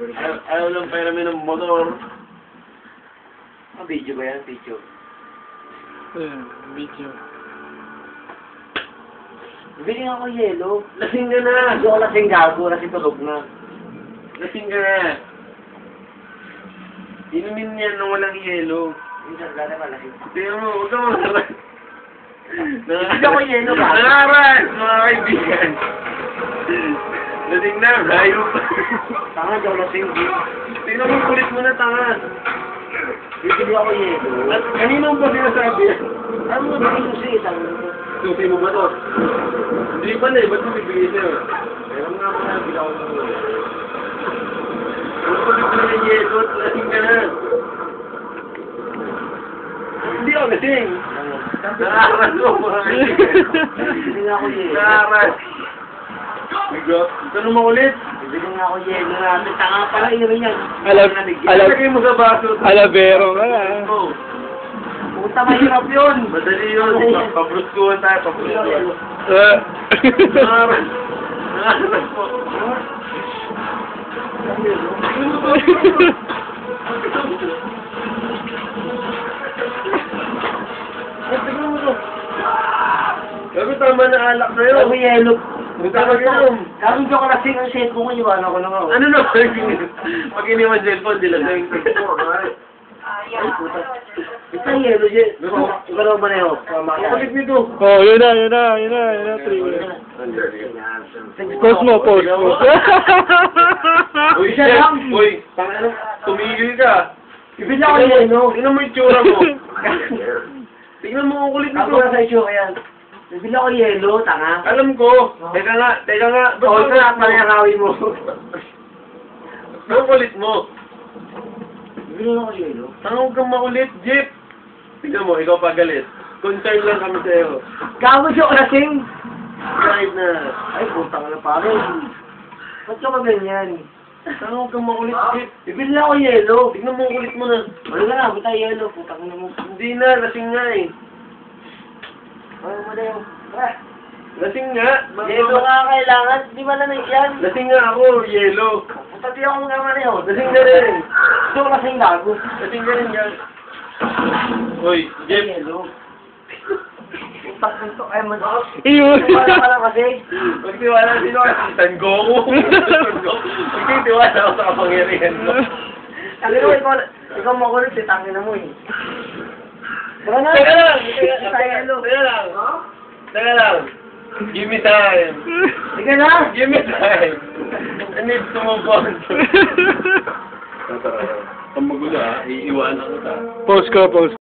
Ayaw, ayaw lang peramin ng motor. Ah, video ba yan? Video. Ayan, video. Bili nga ako yelo. Lasing ka na! Hindi ako lasing gago, lasing tulog na. Lasing ka na! Inumin niyan nung walang yelo. Minsan gano'n ka lasing. Mo, huwag ka mga Hindi ako yelo ka. Nangaras, mga kaibigan. Lasing na, hayop. Tanga, di ako lasing. Tingnan mo, kulit mo na, tanga. Bibili ako yelo. At kanino ba sinasabi yan? Ano mo ba yung susi? Tanga. Susi mo ba to? Hindi pa na eh, ba't mo bibigay sa'yo? Meron nga pa na, bilaw mo. Ano pa bibigay ng yelo? Lasing ka na. Hindi ako lasing. Nakaras mo, mga kaibigan. Tanong mo ulit. Bibili nga ako yelo natin. Tanga pala, inumin yan. Alab, alab, Lagay mo sa baso. alabero ka na. Oh, Puta, mahirap yun. Madali yun. Pabruskuhan tayo, pabruskuhan. Ah. Nakaras. Nakaras po. Sabi tama na alak sa'yo. Ako yelo. Huwag ka mag-inom. Gagawin ko lasing ang cellphone ko, iwan ako lang ako. Ano na? Pag iniwan cellphone, di lang sa'yo. Ay, puta. Ito yelo, yelo. Ikaw naman maneho. Kulit nito. oh, yun na, yun na, yun na, yun na, three. Post mo, post mo. Uy, Isa Chef! lang. Uy, tumigil ka. Bibili ako yelo. Tingnan mo yung tsura mo. Tingnan mo ang kulit Ako nito. na sa issue kaya. Bibili ako yelo, tanga. Alam ko. Teka nga, teka nga. Ang ka na at mangyakawin mo. Ang kulit mo. Bibili ako yelo. Tanong kang makulit, Jeep. Tingnan mo, ikaw pagalit. Concern lang kami sa'yo. Gago siya ako lasing. Kahit na. Ay, puta ka na pare. Ba't ka ba ganyan? Tanong kang makulit, Jeep. Bibili ako yelo. Tingnan mo kulit mo na. Ka na, buta yelo. Puta ka na mo. Hindi na, lasing nga eh. Ano mo na yung... Ah, Lasing nga. Yelo nga kailangan. Di ba na yan? Lasing nga ako, yellow. Puta di ako nga maneho. Lasing ka rin. Gusto ko lasing gago. Lasing ka rin yan. Uy, Jeff. Yelo. Puta ka to. Ay, man. Iyon. Wala ka lang kasi. Magtiwala sino ka? San Goku. Magtitiwala ako sa kapangyarihan mo. Sabi ko, ikaw, ikaw makulit, si tangin na mo eh. Teka lang. Teka teka- teka lang. Teka lang. Give me time. Sige na. Give me time. I need to move on. Ang magulo ah. Iiwanan ko ta. Post ko, post